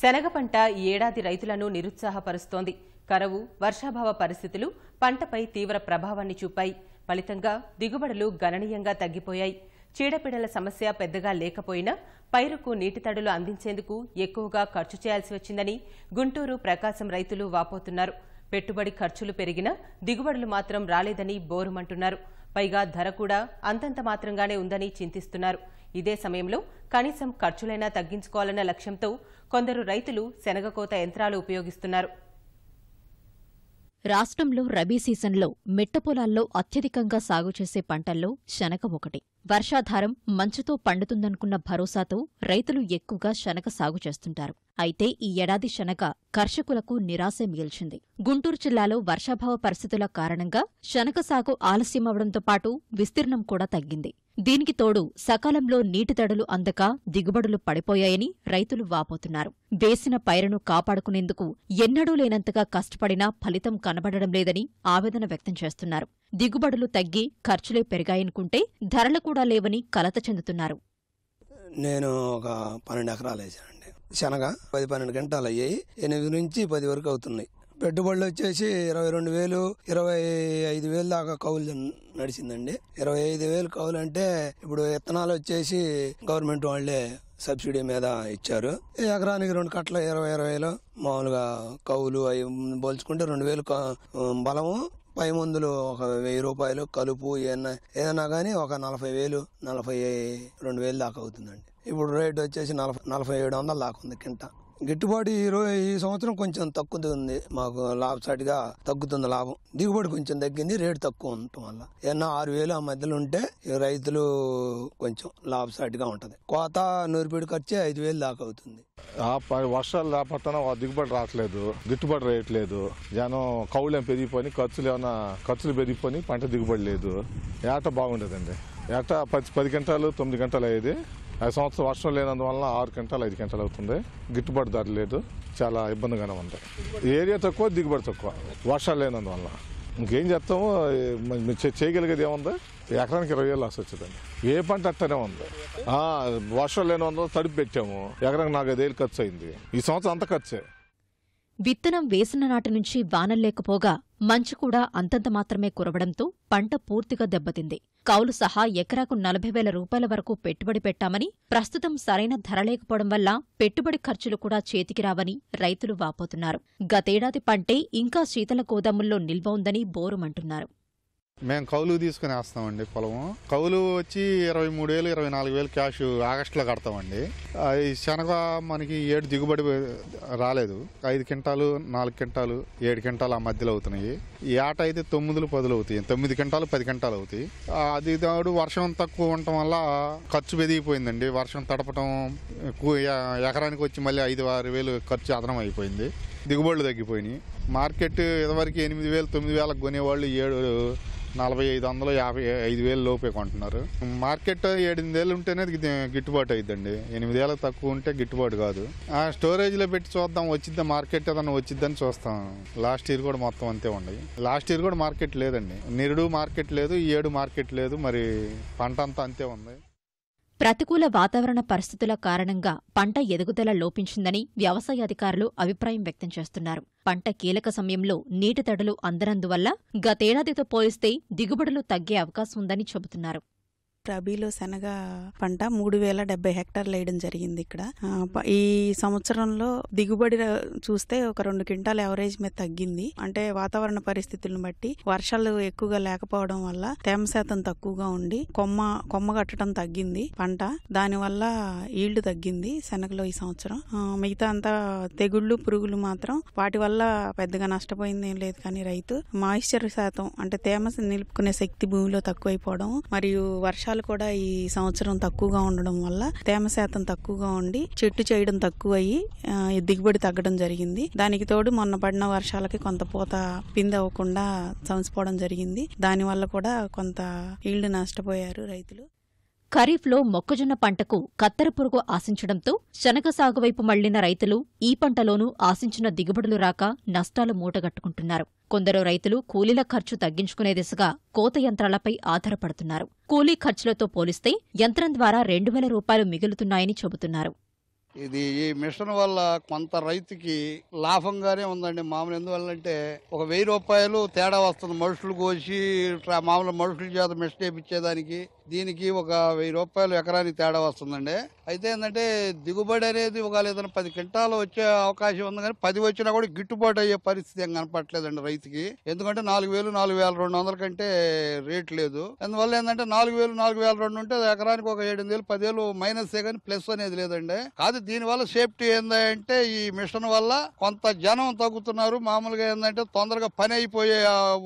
శనగ పంట ఈ ఏడాది రైతులను నిరుత్సాహపరుస్తోంది. కరవు వర్షాభావ పరిస్థితులు పంటపై తీవ్ర ప్రభావాన్ని చూపాయి. ఫలితంగా దిగుబడులు గణనీయంగా తగ్గిపోయాయి. చీడపీడల సమస్య పెద్దగా లేకపోయినా పైరుకు నీటి తడులు అందించేందుకు ఎక్కువగా ఖర్చు చేయాల్సి వచ్చిందని గుంటూరు ప్రకాశం రైతులు వాపోతున్నారు. పెట్టుబడి ఖర్చులు పెరిగినా దిగుబడులు మాత్రం రాలేదని బోరుమంటున్నారు. పైగా ధర కూడా అంతంత మాత్రంగానే ఉందని చింతిస్తున్నారు. ఇదే సమయంలో కనీసం ఖర్చులైనా తగ్గించుకోవాలన్న లక్ష్యంతో కొందరు రైతులు శనగకోత యంత్రాలు ఉపయోగిస్తున్నారు. రాష్ట్రంలో రబీ సీజన్లో మిట్ట పొలాల్లో అత్యధికంగా సాగు చేసే పంటల్లో శనగ ఒకటి. వర్షాధారం మంచుతో పండుతుందనుకున్న భరోసాతో రైతులు ఎక్కువగా శనగ సాగు చేస్తుంటారు. అయితే ఈ ఏడాది శనగ కర్షకులకు నిరాశ మిగిల్చింది. గుంటూరు జిల్లాలో వర్షాభావ పరిస్థితుల కారణంగా శనగ సాగు ఆలస్యమవడంతో పాటు విస్తీర్ణం కూడా తగ్గింది. దీనికి తోడు సకాలంలో నీటి తడులు అందక దిగుబడులు పడిపోయాయని రైతులు వాపోతున్నారు. వేసిన పైరును కాపాడుకునేందుకు ఎన్నడూ లేనంతగా కష్టపడినా ఫలితం కనబడడం లేదని ఆవేదన వ్యక్తం చేస్తున్నారు. దిగుబడులు తగ్గి ఖర్చులే పెరిగాయనుకుంటే ధరలు కూడా లేవని కలత చెందుతున్నారు. నేను ఒక పన్నెండు ఎకరాలు వేసాను శనగ పది పన్నెండు గంటలు అయ్యాయి. ఎనిమిది నుంచి పది వరకు అవుతున్నాయి. పెట్టుబడులు వచ్చేసి ఇరవై రెండు వేలు ఇరవై ఐదు వేలు దాకా కౌలు నడిచిందండి. ఇరవై ఐదు వేలు కౌలు అంటే ఇప్పుడు విత్తనాలు వచ్చేసి గవర్నమెంట్ వాళ్ళే సబ్సిడీ మీద ఇచ్చారు. ఎకరానికి రెండు కట్టలు ఇరవై ఇరవై వేలు మామూలుగా కౌలు అవి పోల్చుకుంటే రెండు వేలు బలము. పై మందులు ఒక వెయ్యి రూపాయలు కలుపు ఏదైనా ఏదైనా కానీ ఒక నలభై వేలు నలభై రెండు వేలు దాకా అవుతుందండి. ఇప్పుడు రేట్ వచ్చేసి నలభై నలభై ఏడు వందలు దాకా ఉంది కింట. గిట్టుబాటు ఈ ఈ సంవత్సరం కొంచెం తక్కువ మాకు లాభసాటిగా తగ్గుతుంది లాభం. దిగుబడి కొంచెం తగ్గింది రేటు తక్కువ ఉండటం వల్ల. ఏమన్నా ఆరు వేలు ఆ మధ్యలో ఉంటే రైతులు కొంచెం లాభసాటిగా ఉంటది. కోత నూరిపేడు ఖర్చే ఐదు వేలు దాకా అవుతుంది. ఆ వర్షాలు లేకపోతే దిగుబడి రావట్లేదు గిట్టుబడి రేయట్లేదు జనం కౌలు ఏం పెరిగిపోయి ఖర్చులు ఏమైనా ఖర్చులు పెరిగిపోయి పంట దిగుబడి లేదు. ఏట బాగుండేదండి. ఏట పది పది గంటలు తొమ్మిది గంటలు అయ్యేది. ఆ సంవత్సరం వర్షం లేనందువల్ల ఆరు గంటలు ఐదు గంటలు అవుతుంది. గిట్టుబాటు ధర లేదు. చాలా ఇబ్బందిగానే ఉంది. ఏరియా తక్కువ దిగుబడి తక్కువ. వర్షాలు లేనందువల్ల. ఇంకేం చేస్తాము? చేయగలిగేది ఏముంది? ఎకరానికి ఇరవై వేలు లాస్ వచ్చిందండి. ఏ పంట అట్టనే ఉంది. వర్షం లేని తడిపి పెట్టాము. ఎకరానికి నాలుగైదేళ్ళు ఖర్చు అయింది. ఈ సంవత్సరం అంత ఖర్చే. విత్తనం వేసిన నాటి నుంచి వానల్లేకపోగా మంచు కూడా అంతంత మాత్రమే కురవడంతో పంట పూర్తిగా దెబ్బతింది. కౌలు సహా ఎకరాకు నలభై వేల రూపాయల వరకు పెట్టుబడి పెట్టామని ప్రస్తుతం సరైన ధర లేకపోవడం వల్ల పెట్టుబడి ఖర్చులు కూడా చేతికి రావని రైతులు వాపోతున్నారు. గతేడాది పంటే ఇంకా శీతల గోదాముల్లో నిల్వ ఉందని బోరుమంటున్నారు. మేము కౌలు తీసుకుని వేస్తామండి పొలము. కౌలు వచ్చి ఇరవై మూడు వేలు ఇరవై నాలుగు వేలు క్యాష్ ఆగస్టులో కడతామండి. ఆ, ఈ శనగ మనకి ఏడు దిగుబడి రాలేదు. ఐదు క్వింటాలు నాలుగు క్వింటాలు ఏడు క్వింటాలు ఆ మధ్యలో అవుతున్నాయి. ఈ ఆట అయితే తొమ్మిదిలు పదులు అవుతాయి. తొమ్మిది క్వింటాలు పది క్వింటాలు అవుతాయి. అది తోడు వర్షం తక్కువ ఉండటం వల్ల ఖర్చు పెరిగిపోయిందండి. వర్షం తడపటం కు- ఎకరానికి వచ్చి మళ్ళీ ఐదు ఆరు వేలు ఖర్చు అదనం అయిపోయింది. దిగుబడులు తగ్గిపోయినాయి. మార్కెట్ ఇదివరకు ఎనిమిది వేలు తొమ్మిది వేలకు కొనేవాళ్ళు ఏడు నలభై ఐదు వందలు యాభై ఐదు వేలు లోపే కొంటున్నారు. మార్కెట్ ఏడెనిమిది వేలు ఉంటేనే గిట్టుబాటు అయిద్దండి. ఎనిమిది వేలకు తక్కువ ఉంటే గిట్టుబాటు కాదు. ఆ స్టోరేజ్లో పెట్టి చూద్దాం వచ్చిద్దా మార్కెట్ ఏదన్నా వచ్చిద్దని చూస్తాం. లాస్ట్ ఇయర్ కూడా మొత్తం అంతే ఉండయి లాస్ట్ ఇయర్ కూడా మార్కెట్ లేదండి. నిరుడు మార్కెట్ లేదు ఈ ఏడు మార్కెట్ లేదు మరి పంట అంతా అంతే ఉంది. ప్రతికూల వాతావరణ పరిస్థితుల కారణంగా పంట ఎదుగుదల లోపించిందని వ్యవసాయ అధికారులు అభిప్రాయం వ్యక్తం చేస్తున్నారు. పంట కీలక సమయంలో నీటి తడులు అందనందువల్ల గతేడాదితో పోలిస్తే దిగుబడులు తగ్గే అవకాశం ఉందని చెబుతున్నారు. రబీలో శనగ పంట మూడు వేల డెబ్బై హెక్టార్లు వేయడం జరిగింది ఇక్కడ. ఈ సంవత్సరంలో దిగుబడి చూస్తే ఒక రెండు క్వింటాల్ ఎవరేజ్ మీద తగ్గింది. అంటే వాతావరణ పరిస్థితులను బట్టి వర్షాలు ఎక్కువగా లేకపోవడం వల్ల తేమ శాతం తక్కువగా ఉండి కొమ్మ కొమ్మ కట్టడం తగ్గింది పంట. దానివల్ల ఈల్డ్ తగ్గింది శనగలో ఈ సంవత్సరం. మిగతా అంతా తెగుళ్ళు పురుగులు మాత్రం వాటి వల్ల పెద్దగా నష్టపోయింది ఏం లేదు కానీ రైతు మాయిశ్చర్ శాతం అంటే తేమ నిలుపుకునే శక్తి భూమిలో తక్కువైపోవడం మరియు వర్షాలు కూడా ఈ సంవత్సరం తక్కువగా ఉండడం వల్ల తేమ శాతం తక్కువగా ఉండి చెట్టు చేయడం తక్కువ అయ్యి దిగుబడి తగ్గడం జరిగింది. దానికి తోడు మొన్న పడిన వర్షాలకి కొంత పూత పింది అవ్వకుండా చమసిపోవడం జరిగింది దానివల్ల కూడా కొంత ఈల్డ్ నష్టపోయారు రైతులు. ఖరీఫ్లో మొక్కజొన్న పంటకు కత్తెర పురుగు ఆశించడంతో శనగ సాగువైపు మళ్ళిన రైతులు ఈ పంటలోనూ ఆశించిన దిగుబడులు రాక నష్టాలు మూటగట్టుకుంటున్నారు. కొందరు రైతులు కూలీల ఖర్చు తగ్గించుకునే దిశగా కోత యంత్రాలపై ఆధారపడుతున్నారు. కూలీ ఖర్చులతో పోలిస్తే యంత్రం ద్వారా రెండు వేల రూపాయలు మిగులుతున్నాయని చెబుతున్నారు. ఇది ఈ మిషన్ వల్ల కొంత రైతుకి లాభంగానే ఉందండి. మామూలు ఎందువల్ల అంటే ఒక వెయ్యి రూపాయలు తేడా వస్తుంది. మనుషులు కోసి మామూలు మనుషుల చేత మిషన్ వేయించేదానికి దీనికి ఒక వెయ్యి రూపాయలు ఎకరానికి తేడా వస్తుందండి. అయితే ఏంటంటే దిగుబడి అనేది ఒక ఏదైనా పది క్వింటాలు వచ్చే అవకాశం ఉంది కానీ పది వచ్చినా కూడా గిట్టుబాటు అయ్యే పరిస్థితి ఏం కనపట్లేదండి రైతుకి. ఎందుకంటే నాలుగు వేలు నాలుగు వేల రెండు వందల కంటే రేట్ లేదు. అందువల్ల ఏంటంటే నాలుగు వేలు నాలుగు వేల రెండు ఉంటే ఎకరానికి ఒక ఏడు వేలు పదివేలు మైనస్ కానీ ప్లస్ అనేది లేదండి. కాదు దీనివల్ల సేఫ్టీ ఏంటంటే ఈ మిషన్ వల్ల కొంత జనం తగ్గుతున్నారు. మామూలుగా ఏంటంటే తొందరగా పని అయిపోయే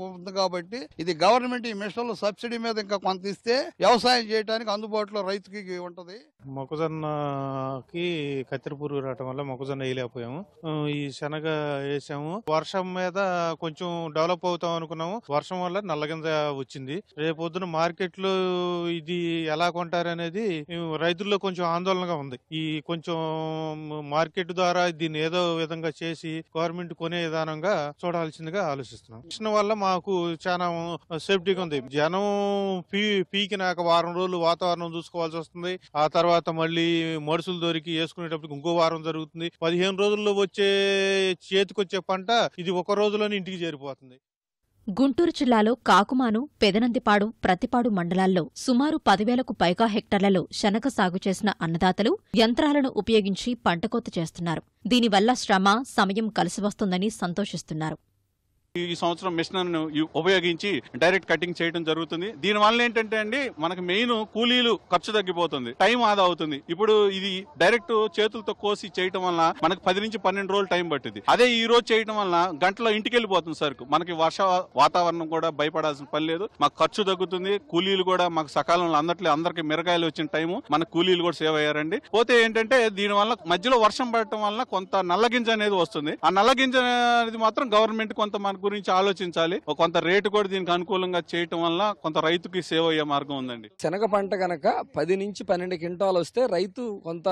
ఉంది కాబట్టి ఇది గవర్నమెంట్ ఈ మిషన్లు సబ్సిడీ మీద ఇంకా కొంత ఇస్తే వ్యవసాయం చేయడానికి అందుబాటులో రైతుకి ఉంటది. మొక్కజొన్నకి కత్తెర పురుగు రావటం వల్ల మొక్కజొన్న వేయలేకపోయాము. ఈ శనగ వేసాము. వర్షం మీద కొంచెం డెవలప్ అవుతాం అనుకున్నాము. వర్షం వల్ల నల్లగింజ వచ్చింది. రేపొద్దున మార్కెట్లో ఇది ఎలా కొంటారనేది రైతుల్లో కొంచెం ఆందోళనగా ఉంది. ఈ కొంచెం మార్కెట్ ద్వారా దీన్ని ఏదో విధంగా చేసి గవర్నమెంట్ కొనే విధానంగా చూడాల్సిందిగా ఆలోచిస్తున్నాం. ఇచ్చిన వల్ల మాకు చాలా సేఫ్టీగా ఉంది. జనం పీ పీకినాక వారం రోజులు వాతావరణం చూసుకోవాల్సి వస్తుంది. ఆ తర్వాత మళ్ళీ మడుసులు దొరికి వేసుకునేటప్పుడు ఇంకో వారం జరుగుతుంది. పదిహేను రోజుల్లో వచ్చే చేతికొచ్చే పంట ఇది ఒక రోజులోనే ఇంటికి చేరిపోతుంది. గుంటూరు జిల్లాలో కాకుమాను పెదనందిపాడు ప్రతిపాడు మండలాల్లో సుమారు పదివేలకు పైగా హెక్టార్లలో శనగ సాగు చేసిన అన్నదాతలు యంత్రాలను ఉపయోగించి పంటకోత చేస్తున్నారు. దీనివల్ల శ్రమ సమయం కలిసివస్తుందని సంతోషిస్తున్నారు. ఈ సంవత్సరం మిషన్ ఉపయోగించి డైరెక్ట్ కటింగ్ చేయడం జరుగుతుంది. దీని వల్ల ఏంటంటే అండి మనకి మెయిన్ కూలీలు ఖర్చు తగ్గిపోతుంది టైం ఆదా అవుతుంది. ఇప్పుడు ఇది డైరెక్ట్ చేతులతో కోసి చేయటం వల్ల మనకు పది నుంచి పన్నెండు రోజులు టైం పట్టింది అదే ఈ రోజు చేయటం వల్ల గంటలో ఇంటికి వెళ్ళిపోతుంది సరుకు. మనకి వర్ష వాతావరణం కూడా భయపడాల్సిన పని లేదు. మాకు ఖర్చు తగ్గుతుంది కూలీలు కూడా మాకు సకాలంలో అందట్లే అందరికి మిరగాయలు వచ్చిన టైము మన కూలీలు కూడా సేవ్ అయ్యారండి. పోతే ఏంటంటే దీని వల్ల మధ్యలో వర్షం పడటం వల్ల కొంత నల్లగింజ అనేది వస్తుంది. ఆ నల్లగింజ అనేది మాత్రం గవర్నమెంట్ కొంత మన గురించి ఆలోచించాలి. కొంత రేటు కూడా దీనికి అనుకూలంగా చేయటం వల్ల కొంత రైతుకి సేవ్ అయ్యే మార్గం ఉందండి. శనగ పంట గనక పది నుంచి పన్నెండు క్వింటాలు వస్తే రైతు కొంత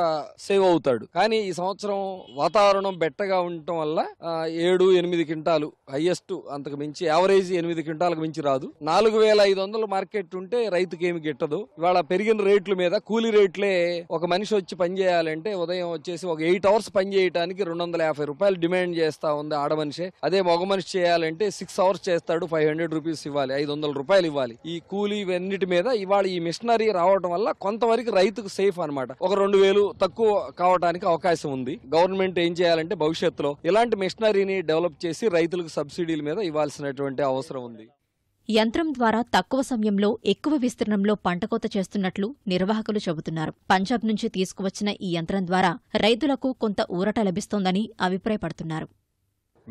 సేవ్ అవుతాడు. కానీ ఈ సంవత్సరం వాతావరణం బెట్టగా ఉండటం వల్ల ఏడు ఎనిమిది క్వింటాలు హైయెస్ట్ అంతకు మించి యావరేజ్ ఎనిమిది క్వింటాలకు మించి రాదు. నాలుగు వేల ఐదు వందల మార్కెట్ ఉంటే రైతుకి ఏమి గిట్టదు. ఇవాళ పెరిగిన రేట్ల మీద కూలీ రేట్లే ఒక మనిషి వచ్చి పని చేయాలంటే ఉదయం వచ్చేసి ఒక ఎయిట్ అవర్స్ పని చేయడానికి రెండు వందల యాభై రూపాయలు డిమాండ్ చేస్తా ఉంది ఆడ మనిషి. అదే మగ మనిషి చేయాలంటే సిక్స్ అవర్స్ చేస్తాడు ఫైవ్ హండ్రెడ్ రూపీస్ ఇవ్వాలి ఐదు వందల రూపాయలు ఇవ్వాలి. ఈ కూలీ ఇవన్నిటి మీద ఇవాళ ఈ మిషనరీ రావడం వల్ల కొంతవరకు రైతుకు సేఫ్ అన్నమాట. ఒక రెండు వేలు తక్కువ కావడానికి అవకాశం ఉంది. గవర్నమెంట్ ఏం చేయాలంటే భవిష్యత్తులో ఇలాంటి మిషనరీని డెవలప్ చేసి రైతులకు సబ్సిడీల మీద ఇవ్వాల్సినటువంటి అవసరం ఉంది. యంత్రం ద్వారా తక్కువ సమయంలో ఎక్కువ విస్తీర్ణంలో పంటకోత చేస్తున్నట్లు నిర్వాహకులు చెబుతున్నారు. పంజాబ్ నుంచి తీసుకువచ్చిన ఈ యంత్రం ద్వారా రైతులకు కొంత ఊరట లభిస్తోందని అభిప్రాయపడుతున్నారు.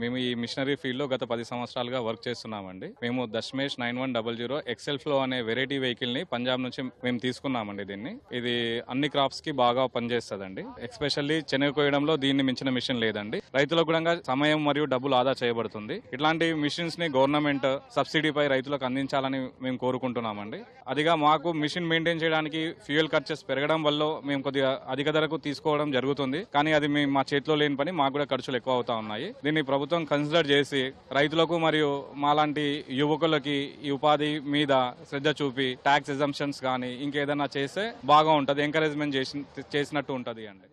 మేము ఈ మిషనరీ ఫీల్డ్లో గత పది సంవత్సరాలుగా వర్క్ చేస్తున్నామండి. మేము Dashmesh nine one double zero axial flow అనే వెరైటీ వెహికల్ని పంజాబ్ నుంచి మేము తీసుకున్నామండి దీన్ని. ఇది అన్ని క్రాప్స్కి బాగా పనిచేస్తుందండి. ఎస్పెషల్లీ శనగ కోయడంలో దీన్ని మించిన మిషన్ లేదండి. రైతులకు కూడా సమయం మరియు డబ్బులు ఆదా చేయబడుతుంది. ఇట్లాంటి మిషన్స్ని గవర్నమెంట్ సబ్సిడీపై రైతులకు అందించాలని మేము కోరుకుంటున్నామండి. అదిగా మాకు మిషన్ మెయింటైన్ చేయడానికి ఫ్యూయల్ ఖర్చెస్ పెరగడం వల్ల మేము కొద్దిగా అధిక ధరకు తీసుకోవడం జరుగుతుంది. కానీ అది మేము మా చేతిలో లేని పని మాకు కూడా ఖర్చులు ఎక్కువ అవుతా ఉన్నాయి. దీన్ని ప్రభుత్వం ప్రభుత్వం కన్సిడర్ చేసి రైతులకు మరియు మాలాంటి యువకులకి ఈ ఉపాధి మీద శ్రద్ధ చూపి ట్యాక్స్ ఎగ్జంప్షన్స్ కానీ ఇంకేదైనా చేస్తే బాగా ఉంటది ఎంకరేజ్మెంట్ చేసినట్టు ఉంటది అండి.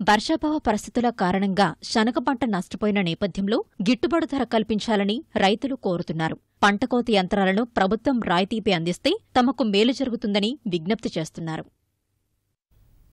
వర్షాభావ పరిస్థితుల కారణంగా శనగ పంట నష్టపోయిన నేపథ్యంలో గిట్టుబాటు ధర కల్పించాలని రైతులు కోరుతున్నారు. పంటకోత యంత్రాలను ప్రభుత్వం రాయితీపై అందిస్తే తమకు మేలు జరుగుతుందని విజ్ఞప్తి చేస్తున్నారు.